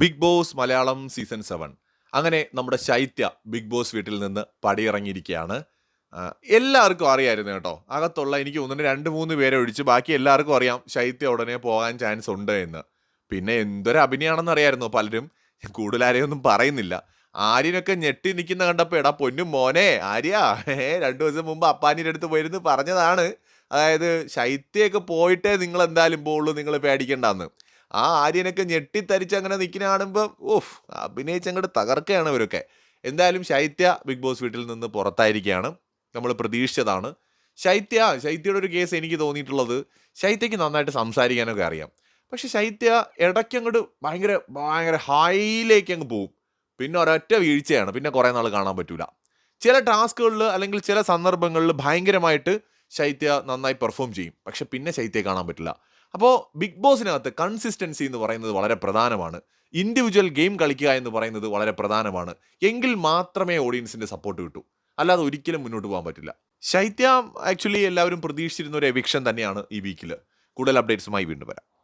Bigg Boss Malayalam season seven. അങ്ങനെ നമ്മുടെ ശൈത്യ big boss വീട്ടിൽ നിന്ന് പടിയിറങ്ങിയിരിക്കുകയാണ്. എല്ലാവർക്കും അറിയായിരുന്നു കേട്ടോ. അകത്തുള്ള എനിക്ക് തോന്നുന്നു രണ്ട് മൂന്ന് പേരെ ഒഴിച്ച് ബാക്കി എല്ലാവർക്കും അറിയാം ശൈത്യ ഉടനെ പോകാൻ ചാൻസ് ഉണ്ട് എന്ന്. പിന്നെ എന്തൊരു അഭിനയാണെന്ന് അറിയായിരുന്നു പലരും. കൂടുതൽ ഒന്നും പറയുന്നില്ല. ആര്യനൊക്കെ ഞെട്ടി നിൽക്കുന്ന കണ്ടപ്പോൾ എടാ പൊന്നും മോനെ ആര്യ ഏ രണ്ടു ദിവസം മുമ്പ് അപ്പാനിന്റെ അടുത്ത് പോയിരുന്ന് പറഞ്ഞതാണ്. അതായത് ശൈത്യയൊക്കെ പോയിട്ടേ നിങ്ങൾ എന്തായാലും പോകുള്ളൂ നിങ്ങൾ പേടിക്കണ്ടെന്ന്. ആ ആര്യനൊക്കെ ഞെട്ടിത്തരിച്ച് അങ്ങനെ നിൽക്കുന്ന കാണുമ്പോൾ ഓഫ് അഭിനയിച്ച് അങ്ങോട്ട് തകർക്കുകയാണ് ഇവരൊക്കെ. എന്തായാലും ശൈത്യ ബിഗ് ബോസ് വീട്ടിൽ നിന്ന് പുറത്തായിരിക്കുകയാണ് നമ്മൾ പ്രതീക്ഷിച്ചതാണ്. ശൈത്യ ശൈത്യയുടെ ഒരു കേസ് എനിക്ക് തോന്നിയിട്ടുള്ളത് ശൈത്യയ്ക്ക് നന്നായിട്ട് സംസാരിക്കാനൊക്കെ അറിയാം. പക്ഷെ ശൈത്യ ഇടയ്ക്ക് അങ്ങോട്ട് ഭയങ്കര ഭയങ്കര ഹൈയിലേക്ക് അങ്ങ് പോകും പിന്നെ ഒരൊറ്റ വീഴ്ചയാണ്. പിന്നെ കുറേ നാൾ കാണാൻ പറ്റൂല. ചില ടാസ്കുകളിൽ അല്ലെങ്കിൽ ചില സന്ദർഭങ്ങളിൽ ഭയങ്കരമായിട്ട് ശൈത്യ നന്നായി പെർഫോം ചെയ്യും. പക്ഷെ പിന്നെ ശൈത്യ കാണാൻ പറ്റില്ല. അപ്പോൾ ബിഗ് ബോസിനകത്ത് കൺസിസ്റ്റൻസി എന്ന് പറയുന്നത് വളരെ പ്രധാനമാണ്. ഇൻഡിവിജ്വൽ ഗെയിം കളിക്കുക എന്ന് പറയുന്നത് വളരെ പ്രധാനമാണ്. എങ്കിൽ മാത്രമേ ഓഡിയൻസിന്റെ സപ്പോർട്ട് കിട്ടൂ. അല്ലാതെ ഒരിക്കലും മുന്നോട്ട് പോകാൻ പറ്റില്ല. ശൈത്യ ആക്ച്വലി എല്ലാവരും പ്രതീക്ഷിച്ചിരുന്ന ഒരു എവിക്ഷൻ തന്നെയാണ് ഈ വീക്കിൽ കൂടുതൽ അപ്ഡേറ്റ്സുമായി വീണ്ടും വരാം.